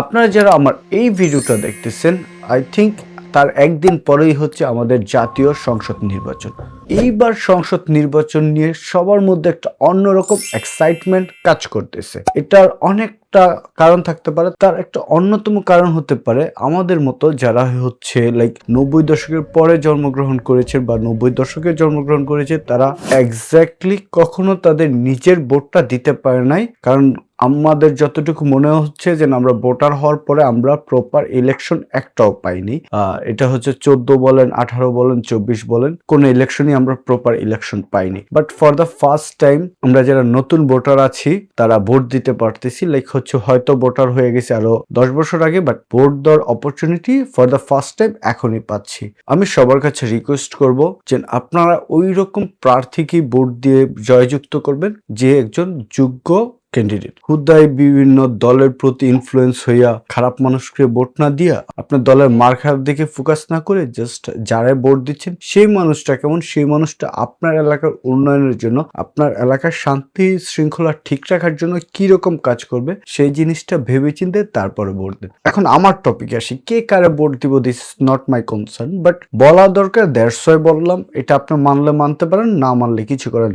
আপনারা যারা আমার এই ভিডিওটা দেখতেছেন আই থিংক তার একদিন পরেই হচ্ছে আমাদের জাতীয় সংসদ নির্বাচন। এইবার সংসদ নির্বাচন নিয়ে সবার মধ্যে একটা অন্যরকম এক্সাইটমেন্ট কাজ করতেছে। এটার অনেকটা কারণ থাকতে পারে, তার একটা অন্যতম কারণ হতে পারে আমাদের মতো যারা হচ্ছে লাইক নব্বই দশকের পরে জন্মগ্রহণ করেছে বা নব্বই দশকে জন্মগ্রহণ করেছে, তারা এক্স্যাক্টলি কখনো তাদের নিজের ভোটটা দিতে পারে নাই। কারণ আমাদের যতটুকু মনে হচ্ছে যে আমরা ভোটার হওয়ার পরে আমরা প্রপার ইলেকশন একটাও পাইনি। এটা হচ্ছে চোদ্দ বলেন, আঠারো বলেন, চব্বিশ বলেন, কোন ইলেকশনই আমরা প্রপার ইলেকশন পাইনি। But for the first time আমরা যারা নতুন ভোটার আছি, তারা ভোট দিতে পারতেছি। লাইক হচ্ছে হয়তো ভোটার হয়ে গেছে আরও দশ বছর আগে বাট ভোট দেওয়ার opportunity for the first time এখনই পাচ্ছি। আমি সবার কাছে রিকোয়েস্ট করব যে আপনারা ওই রকম প্রার্থীকে ভোট দিয়ে জয়যুক্ত করবেন, যে একজন যোগ্য ক্যান্ডিডেট হুদায় বিভিন্ন দলের প্রতি ইনফ্লুয়েন্স হইয়া খারাপ মানুষকে ভোট না দিয়া আপনার দলের মার খারাপ দিকে ফোকাস না করে জাস্ট যারা ভোট দিচ্ছেন, সেই মানুষটা কেমন? সেই মানুষটা আপনার এলাকার উন্নয়নের জন্য, আপনার এলাকার শান্তি শৃঙ্খলা ঠিক রাখার জন্য কি রকম কাজ করবে, সেই জিনিসটা ভেবে ভেবেচিন্তে তারপরে ভোট দেন। এখন আমার টপিকে আসি, কে কারে ভোট দিব? This not my concern but বলা দরকার দেড়শোয় বললাম, এটা আপনি মানলে মানতে পারেন, না মানলে কিছু করেন।